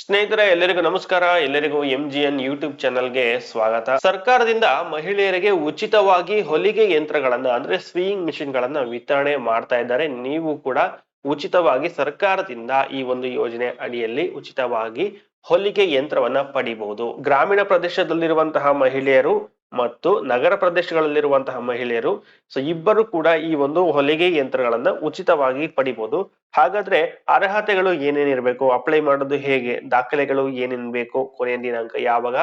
ಸ್ನೇಹಿತರೆ, ಎಲ್ಲರಿಗೂ ನಮಸ್ಕಾರ. ಎಲ್ಲರಿಗೂ ಎಂ ಜಿ ಎನ್ ಯೂಟ್ಯೂಬ್ ಚಾನಲ್ಗೆ ಸ್ವಾಗತ. ಸರ್ಕಾರದಿಂದ ಮಹಿಳೆಯರಿಗೆ ಉಚಿತವಾಗಿ ಹೊಲಿಗೆ ಯಂತ್ರಗಳನ್ನ, ಅಂದ್ರೆ ಸ್ವೀಯಿಂಗ್ ಮಿಷಿನ್ ಗಳನ್ನ ವಿತರಣೆ ಮಾಡ್ತಾ ಇದ್ದಾರೆ. ನೀವು ಕೂಡ ಉಚಿತವಾಗಿ ಸರ್ಕಾರದಿಂದ ಈ ಒಂದು ಯೋಜನೆ ಅಡಿಯಲ್ಲಿ ಉಚಿತವಾಗಿ ಹೊಲಿಗೆ ಯಂತ್ರವನ್ನ ಪಡಿಬಹುದು. ಗ್ರಾಮೀಣ ಪ್ರದೇಶದಲ್ಲಿರುವಂತಹ ಮಹಿಳೆಯರು ಮತ್ತು ನಗರ ಪ್ರದೇಶಗಳಲ್ಲಿರುವಂತಹ ಮಹಿಳೆಯರು ಸೊ ಇಬ್ಬರು ಕೂಡ ಈ ಒಂದು ಹೊಲಿಗೆ ಯಂತ್ರಗಳನ್ನ ಉಚಿತವಾಗಿ ಪಡಿಬಹುದು ಹಾಗಾದ್ರೆ ಅರ್ಹತೆಗಳು ಏನೇನಿರ್ಬೇಕು ಅಪ್ಲೈ ಮಾಡೋದು ಹೇಗೆ, ದಾಖಲೆಗಳು ಏನೇನ್ ಬೇಕು ಕೊನೆಯ ದಿನಾಂಕ ಯಾವಾಗ,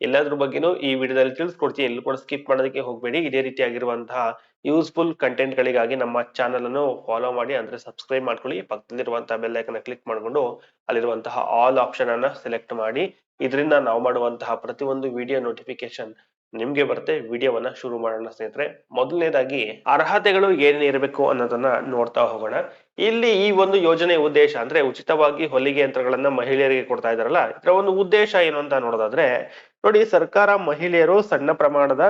ಎಲ್ಲದ್ರ ಬಗ್ಗೆನೂ ಈ ವಿಡಿಯೋದಲ್ಲಿ ತಿಳಿಸ್ಕೊಡ್ತೀನಿ. ಎಲ್ಲೂ ಕೂಡ ಸ್ಕಿಪ್ ಮಾಡೋದಕ್ಕೆ ಹೋಗ್ಬೇಡಿ. ಇದೇ ರೀತಿಯಾಗಿರುವಂತಹ ಯೂಸ್ಫುಲ್ ಕಂಟೆಂಟ್ ಗಳಿಗಾಗಿ ನಮ್ಮ ಚಾನಲ್ ಅನ್ನು ಫಾಲೋ ಮಾಡಿ, ಅಂದ್ರೆ ಸಬ್ಸ್ಕ್ರೈಬ್ ಮಾಡ್ಕೊಳ್ಳಿ. ಪಕ್ಕದಲ್ಲಿರುವಂತಹ ಬೆಲ್ ಕ್ಲಿಕ್ ಮಾಡ್ಕೊಂಡು ಅಲ್ಲಿರುವಂತಹ ಆಲ್ ಆಪ್ಷನ್ ಅನ್ನ ಸೆಲೆಕ್ಟ್ ಮಾಡಿ. ಇದರಿಂದ ನಾವು ಮಾಡುವಂತಹ ಪ್ರತಿಯೊಂದು ವಿಡಿಯೋ ನೋಟಿಫಿಕೇಶನ್ ನಿಮ್ಗೆ ಬರುತ್ತೆ ವಿಡಿಯೋವನ್ನ ಶುರು ಮಾಡೋಣ ಸ್ನೇಹಿತರೆ. ಮೊದಲನೇದಾಗಿ ಅರ್ಹತೆಗಳು ಏನೇನಿರಬೇಕು ಅನ್ನೋದನ್ನ ನೋಡ್ತಾ ಹೋಗೋಣ. ಇಲ್ಲಿ ಈ ಒಂದು ಯೋಜನೆ ಉದ್ದೇಶ ಅಂದ್ರೆ ಉಚಿತವಾಗಿ ಹೊಲಿಗೆ ಯಂತ್ರಗಳನ್ನ ಮಹಿಳೆಯರಿಗೆ ಕೊಡ್ತಾ ಇದಾರಲ್ಲ ಇದರ ಒಂದು ಉದ್ದೇಶ ಏನು ಅಂತ ನೋಡೋದಾದ್ರೆ, ನೋಡಿ ಸರ್ಕಾರ ಮಹಿಳೆಯರು ಸಣ್ಣ ಪ್ರಮಾಣದ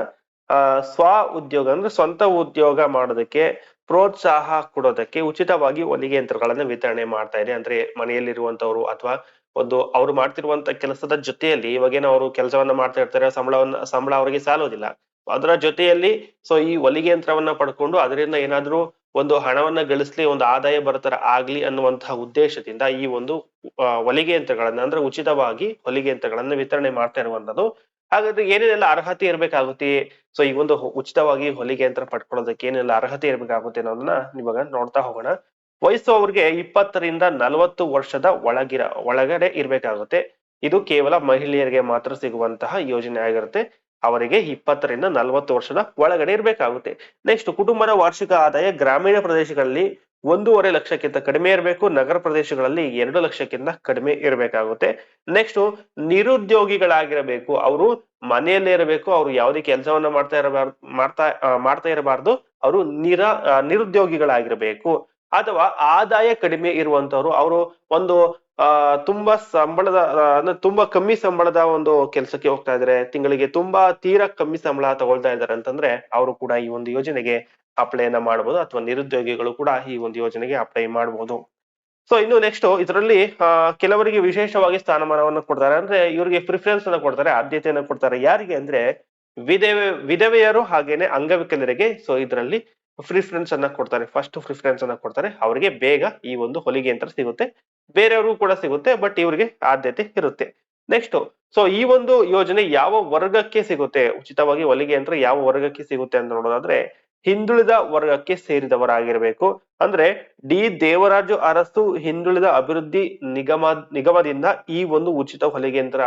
ಸ್ವ ಉದ್ಯೋಗ ಅಂದ್ರೆ ಸ್ವಂತ ಉದ್ಯೋಗ ಮಾಡೋದಕ್ಕೆ ಪ್ರೋತ್ಸಾಹ ಕೊಡೋದಕ್ಕೆ ಉಚಿತವಾಗಿ ಹೊಲಿಗೆ ಯಂತ್ರಗಳನ್ನ ವಿತರಣೆ ಮಾಡ್ತಾ ಇದೆ. ಅಂದ್ರೆ ಮನೆಯಲ್ಲಿರುವಂತವ್ರು ಅಥವಾ ಒಂದು ಅವ್ರು ಮಾಡ್ತಿರುವಂತ ಕೆಲಸದ ಜೊತೆಯಲ್ಲಿ ಇವಾಗೇನೋ ಅವರು ಕೆಲಸವನ್ನ ಮಾಡ್ತಾ ಇರ್ತಾರೆ, ಸಂಬಳವನ್ನ, ಸಂಬಳ ಅವರಿಗೆ ಸಾಲೋದಿಲ್ಲ. ಅದರ ಜೊತೆಯಲ್ಲಿ ಸೊ ಈ ಹೊಲಿಗೆ ಯಂತ್ರವನ್ನ ಪಡ್ಕೊಂಡು ಅದರಿಂದ ಏನಾದ್ರೂ ಒಂದು ಹಣವನ್ನ ಗಳಿಸ್ಲಿ, ಒಂದು ಆದಾಯ ಬರತರ ಆಗ್ಲಿ ಅನ್ನುವಂತಹ ಉದ್ದೇಶದಿಂದ ಈ ಒಂದು ಹೊಲಿಗೆ ಯಂತ್ರಗಳನ್ನ ಅಂದ್ರೆ ಉಚಿತವಾಗಿ ಹೊಲಿಗೆ ಯಂತ್ರಗಳನ್ನ ವಿತರಣೆ ಮಾಡ್ತಾ ಇರುವಂತದ್ದು. ಹಾಗಾದ್ರೆ ಏನೇನೆಲ್ಲ ಅರ್ಹತೆ ಇರ್ಬೇಕಾಗುತ್ತೆ? ಸೊ ಈ ಒಂದು ಉಚಿತವಾಗಿ ಹೊಲಿಗೆ ಯಂತ್ರ ಪಡ್ಕೊಳ್ಳೋದಕ್ಕೆ ಏನೆಲ್ಲ ಅರ್ಹತೆ ಇರ್ಬೇಕಾಗುತ್ತೆ ಅನ್ನೋದನ್ನ ಇವಾಗ ನೋಡ್ತಾ ಹೋಗೋಣ. ವಯಸ್ಸು ಅವ್ರಿಗೆ ಇಪ್ಪತ್ತರಿಂದ ನಲವತ್ತು ವರ್ಷದ ಒಳಗಿರ, ಒಳಗಡೆ ಇರಬೇಕಾಗುತ್ತೆ. ಇದು ಕೇವಲ ಮಹಿಳೆಯರಿಗೆ ಮಾತ್ರ ಸಿಗುವಂತಹ ಯೋಜನೆ ಆಗಿರುತ್ತೆ. ಅವರಿಗೆ ಇಪ್ಪತ್ತರಿಂದ ನಲವತ್ತು ವರ್ಷದ ಒಳಗಡೆ ಇರಬೇಕಾಗುತ್ತೆ. ನೆಕ್ಸ್ಟ್ ಕುಟುಂಬದ ವಾರ್ಷಿಕ ಆದಾಯ ಗ್ರಾಮೀಣ ಪ್ರದೇಶಗಳಲ್ಲಿ ಒಂದೂವರೆ ಲಕ್ಷಕ್ಕಿಂತ ಕಡಿಮೆ ಇರಬೇಕು. ನಗರ ಪ್ರದೇಶಗಳಲ್ಲಿ ಎರಡು ಲಕ್ಷಕ್ಕಿಂತ ಕಡಿಮೆ ಇರಬೇಕಾಗುತ್ತೆ. ನೆಕ್ಸ್ಟ್ ನಿರುದ್ಯೋಗಿಗಳಾಗಿರಬೇಕು. ಅವರು ಮನೆಯಲ್ಲೇ ಇರಬೇಕು. ಅವರು ಯಾವುದೇ ಕೆಲಸವನ್ನ ಮಾಡ್ತಾ ಇರಬಾರ್ದು, ಮಾಡ್ತಾ ಮಾಡ್ತಾ ಇರಬಾರ್ದು. ಅವರು ನಿರ, ನಿರುದ್ಯೋಗಿಗಳಾಗಿರ್ಬೇಕು. ಅಥವಾ ಆದಾಯ ಕಡಿಮೆ ಇರುವಂತವ್ರು, ಅವರು ಒಂದು ತುಂಬಾ ಸಂಬಳದ ಅಂದ್ರೆ ತುಂಬಾ ಕಮ್ಮಿ ಸಂಬಳದ ಒಂದು ಕೆಲಸಕ್ಕೆ ಹೋಗ್ತಾ ಇದ್ರೆ, ತಿಂಗಳಿಗೆ ತುಂಬಾ ತೀರಾ ಕಮ್ಮಿ ಸಂಬಳ ತಗೊಳ್ತಾ ಇದಾರೆ ಅಂತಂದ್ರೆ ಅವರು ಕೂಡ ಈ ಒಂದು ಯೋಜನೆಗೆ ಅಪ್ಲೈನ ಮಾಡಬಹುದು ಅಥವಾ ನಿರುದ್ಯೋಗಿಗಳು ಕೂಡ ಈ ಒಂದು ಯೋಜನೆಗೆ ಅಪ್ಲೈ ಮಾಡಬಹುದು ಸೊ ಇನ್ನು ನೆಕ್ಸ್ಟ್ ಇದರಲ್ಲಿ ಕೆಲವರಿಗೆ ವಿಶೇಷವಾಗಿ ಸ್ಥಾನಮಾನವನ್ನು ಕೊಡ್ತಾರೆ. ಅಂದ್ರೆ ಇವರಿಗೆ ಪ್ರಿಫರೆನ್ಸ್ ಅನ್ನ ಕೊಡ್ತಾರೆ, ಆದ್ಯತೆಯನ್ನು ಕೊಡ್ತಾರೆ. ಯಾರಿಗೆ ಅಂದ್ರೆ ವಿಧವೆ, ವಿಧವೆಯರು ಹಾಗೇನೆ ಅಂಗವಿಕಲರಿಗೆ ಸೊ ಇದರಲ್ಲಿ ಪ್ರಿಫರೆನ್ಸ್ ಅನ್ನ ಕೊಡ್ತಾರೆ ಫಸ್ಟ್ ಪ್ರಿಫರೆನ್ಸ್ ಅನ್ನ ಕೊಡ್ತಾರೆ, ಅವರಿಗೆ ಬೇಗ ಈ ಒಂದು ಹೊಲಿಗೆ ಯಂತ್ರ ಸಿಗುತ್ತೆ. ಬೇರೆಯವ್ರಿಗೂ ಕೂಡ ಸಿಗುತ್ತೆ ಬಟ್ ಇವರಿಗೆ ಆದ್ಯತೆ ಇರುತ್ತೆ. ನೆಕ್ಸ್ಟ್ ಸೊ ಈ ಒಂದು ಯೋಜನೆ ಯಾವ ವರ್ಗಕ್ಕೆ ಸಿಗುತ್ತೆ? ಉಚಿತವಾಗಿ ಹೊಲಿಗೆ ಯಂತ್ರ ಯಾವ ವರ್ಗಕ್ಕೆ ಸಿಗುತ್ತೆ ಅಂತ ನೋಡೋದಾದ್ರೆ ಹಿಂದುಳಿದ ವರ್ಗಕ್ಕೆ ಸೇರಿದವರಾಗಿರಬೇಕು. ಅಂದ್ರೆ ಡಿ ದೇವರಾಜು ಅರಸು ಹಿಂದುಳಿದ ಅಭಿವೃದ್ಧಿ ನಿಗಮ, ನಿಗಮದಿಂದ ಈ ಒಂದು ಉಚಿತ ಹೊಲಿಗೆ ಯಂತ್ರ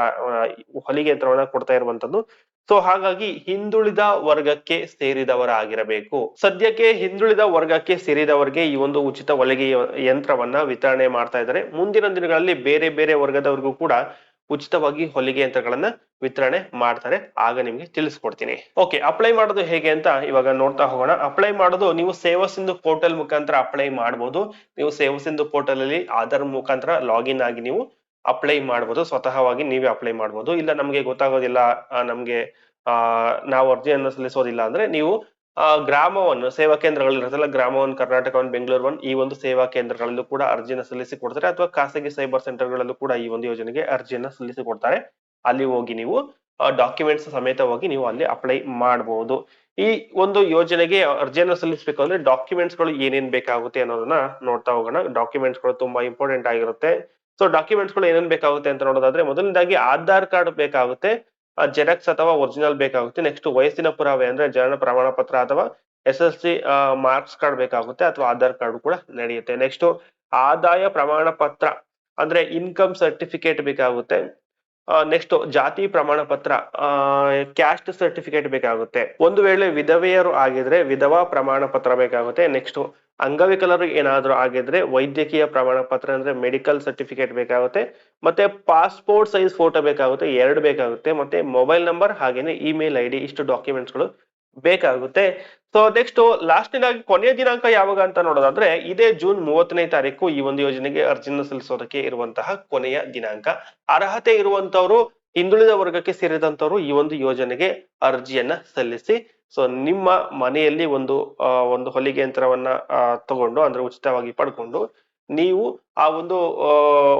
ಹೊಲಿಗೆ ಯಂತ್ರವನ್ನ ಕೊಡ್ತಾ ಇರುವಂತದ್ದು ಸೊ, ಹಾಗಾಗಿ ಹಿಂದುಳಿದ ವರ್ಗಕ್ಕೆ ಸೇರಿದವರಾಗಿರಬೇಕು. ಸದ್ಯಕ್ಕೆ ಹಿಂದುಳಿದ ವರ್ಗಕ್ಕೆ ಸೇರಿದವರಿಗೆ ಈ ಒಂದು ಉಚಿತ ಹೊಲಿಗೆ ಯಂತ್ರವನ್ನ ವಿತರಣೆ ಮಾಡ್ತಾ ಇದ್ದಾರೆ. ಮುಂದಿನ ದಿನಗಳಲ್ಲಿ ಬೇರೆ ಬೇರೆ ವರ್ಗದವರಿಗೂ ಕೂಡ ಉಚಿತವಾಗಿ ಹೊಲಿಗೆ ಯಂತ್ರಗಳನ್ನ ವಿತರಣೆ ಮಾಡ್ತಾರೆ. ಆಗ ನಿಮ್ಗೆ ತಿಳಿಸ್ಕೊಡ್ತೀನಿ. ಓಕೆ ಅಪ್ಲೈ ಮಾಡೋದು ಹೇಗೆ ಅಂತ ಇವಾಗ ನೋಡ್ತಾ ಹೋಗೋಣ. ಅಪ್ಲೈ ಮಾಡೋದು ನೀವು ಸೇವಾ ಸಿಂಧು ಪೋರ್ಟಲ್ ಮುಖಾಂತರ ಅಪ್ಲೈ ಮಾಡಬಹುದು ನೀವು ಸೇವಾ ಸಿಂಧು ಪೋರ್ಟಲ್ ಅಲ್ಲಿ ಆಧಾರ್ ಮುಖಾಂತರ ಲಾಗಿನ್ ಆಗಿ ನೀವು ಅಪ್ಲೈ ಮಾಡಬಹುದು ಸ್ವತಃವಾಗಿ ನೀವೇ ಅಪ್ಲೈ ಮಾಡಬಹುದು ಇಲ್ಲ ನಮ್ಗೆ ಗೊತ್ತಾಗೋದಿಲ್ಲ ನಮ್ಗೆ, ಆ, ನಾವು ಅರ್ಜಿಯನ್ನು ಸಲ್ಲಿಸೋದಿಲ್ಲ ಅಂದ್ರೆ ನೀವು ಆ ಗ್ರಾಮವನ್ನು, ಸೇವಾ ಕೇಂದ್ರಗಳು ಇರುತ್ತಲ್ಲ ಗ್ರಾಮವನ್ ಕರ್ನಾಟಕ ಒನ್ ಬೆಂಗಳೂರು ಈ ಒಂದು ಸೇವಾ ಕೇಂದ್ರಗಳಲ್ಲೂ ಕೂಡ ಅರ್ಜಿಯನ್ನು ಸಲ್ಲಿಸಿ ಕೊಡ್ತಾರೆ ಅಥವಾ ಖಾಸಗಿ ಸೈಬರ್ ಸೆಂಟರ್ಗಳಲ್ಲೂ ಕೂಡ ಈ ಒಂದು ಯೋಜನೆಗೆ ಅರ್ಜಿಯನ್ನ ಸಲ್ಲಿಸಿ ಕೊಡ್ತಾರೆ ಅಲ್ಲಿ ಹೋಗಿ ನೀವು ಡಾಕ್ಯುಮೆಂಟ್ಸ್ ಸಮೇತವಾಗಿ ನೀವು ಅಲ್ಲಿ ಅಪ್ಲೈ ಮಾಡಬಹುದು ಈ ಒಂದು ಯೋಜನೆಗೆ ಅರ್ಜಿಯನ್ನು ಸಲ್ಲಿಸಬೇಕು ಅಂದ್ರೆ ಡಾಕ್ಯುಮೆಂಟ್ಸ್ಗಳು ಏನೇನ್ ಬೇಕಾಗುತ್ತೆ ಅನ್ನೋದನ್ನ ನೋಡ್ತಾ ಹೋಗೋಣ. ಡಾಕ್ಯುಮೆಂಟ್ಸ್ಗಳು ತುಂಬಾ ಇಂಪಾರ್ಟೆಂಟ್ ಆಗಿರುತ್ತೆ. ಸೊ ಡಾಕ್ಯುಮೆಂಟ್ಸ್ಗಳು ಏನೇನ್ ಬೇಕಾಗುತ್ತೆ ಅಂತ ನೋಡೋದಾದ್ರೆ, ಮೊದಲನೇದಾಗಿ ಆಧಾರ್ ಕಾರ್ಡ್ ಬೇಕಾಗುತ್ತೆ. ಜೆರಾಕ್ಸ್ ಅಥವಾ ಒರಿಜಿನಲ್ ಬೇಕಾಗುತ್ತೆ. ನೆಕ್ಸ್ಟ್ ವಯಸ್ಸಿನ ಪುರಾವೆ ಅಂದ್ರೆ ಜನನ ಪ್ರಮಾಣ ಪತ್ರ ಅಥವಾ S L C marks card ಬೇಕಾಗುತ್ತೆ ಅಥವಾ ಆಧಾರ್ ಕಾರ್ಡ್ ಕೂಡ ನಡೆಯುತ್ತೆ. ನೆಕ್ಸ್ಟ್ ಆದಾಯ ಪ್ರಮಾಣ ಪತ್ರ ಅಂದ್ರೆ ಇನ್ಕಮ್ ಸರ್ಟಿಫಿಕೇಟ್ ಬೇಕಾಗುತ್ತೆ. ನೆಕ್ಸ್ಟ್ ಜಾತಿ ಪ್ರಮಾಣ ಪತ್ರ ಕ್ಯಾಸ್ಟ್ ಸರ್ಟಿಫಿಕೇಟ್ ಬೇಕಾಗುತ್ತೆ. ಒಂದು ವೇಳೆ ವಿಧವೆಯರು ಆಗಿದ್ರೆ ವಿಧವಾ ಪ್ರಮಾಣ ಪತ್ರ ಬೇಕಾಗುತ್ತೆ. ನೆಕ್ಸ್ಟ್ ಅಂಗವಿಕಲರು ಏನಾದರೂ ಆಗಿದ್ರೆ ವೈದ್ಯಕೀಯ ಪ್ರಮಾಣ ಪತ್ರ ಅಂದ್ರೆ ಮೆಡಿಕಲ್ ಸರ್ಟಿಫಿಕೇಟ್ ಬೇಕಾಗುತ್ತೆ. ಮತ್ತೆ ಪಾಸ್ಪೋರ್ಟ್ ಸೈಜ್ ಫೋಟೋ ಬೇಕಾಗುತ್ತೆ. ಎರಡು ಬೇಕಾಗುತ್ತೆ. ಮತ್ತೆ ಮೊಬೈಲ್ ನಂಬರ್ ಹಾಗೇನೆ ಇಮೇಲ್ ಐ ಡಿ ಇಷ್ಟು ಡಾಕ್ಯುಮೆಂಟ್ಸ್ಗಳು ಬೇಕಾಗುತ್ತೆ. ಸೊ ನೆಕ್ಸ್ಟ್ ಲಾಸ್ಟ್ನೇದಾಗಿ ಕೊನೆಯ ದಿನಾಂಕ ಯಾವಾಗ ಅಂತ ನೋಡೋದಾದ್ರೆ, ಇದೇ ಜೂನ್ ಮೂವತ್ತನೇ ತಾರೀಕು ಈ ಒಂದು ಯೋಜನೆಗೆ ಅರ್ಜಿಯನ್ನು ಸಲ್ಲಿಸೋದಕ್ಕೆ ಇರುವಂತಹ ಕೊನೆಯ ದಿನಾಂಕ. ಅರ್ಹತೆ ಇರುವಂತವರು ಹಿಂದುಳಿದ ವರ್ಗಕ್ಕೆ ಸೇರಿದಂತವರು ಈ ಒಂದು ಯೋಜನೆಗೆ ಅರ್ಜಿಯನ್ನ ಸಲ್ಲಿಸಿ ಸೊ ನಿಮ್ಮ ಮನೆಯಲ್ಲಿ ಒಂದು ಒಂದು ಹೊಲಿಗೆ ಯಂತ್ರವನ್ನ ತಗೊಂಡು, ಅಂದ್ರೆ ಉಚಿತವಾಗಿ ಪಡ್ಕೊಂಡು ನೀವು ಆ ಒಂದು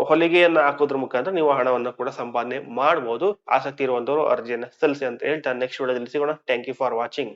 ಹೊಲಿಗೆಯನ್ನ ಹಾಕೋದ್ರ ಮುಖಾಂತರ ನೀವು ಹಣವನ್ನು ಕೂಡ ಸಂಪಾದನೆ ಮಾಡಬಹುದು ಆಸಕ್ತಿ ಇರುವಂತವರು ಅರ್ಜಿಯನ್ನ ಸಲ್ಲಿಸಿ ಅಂತ ಹೇಳ್ತಾ ನೆಕ್ಸ್ಟ್ ವಿಡಿಯೋದಲ್ಲಿ ಸಿಗೋಣ. Thank you for watching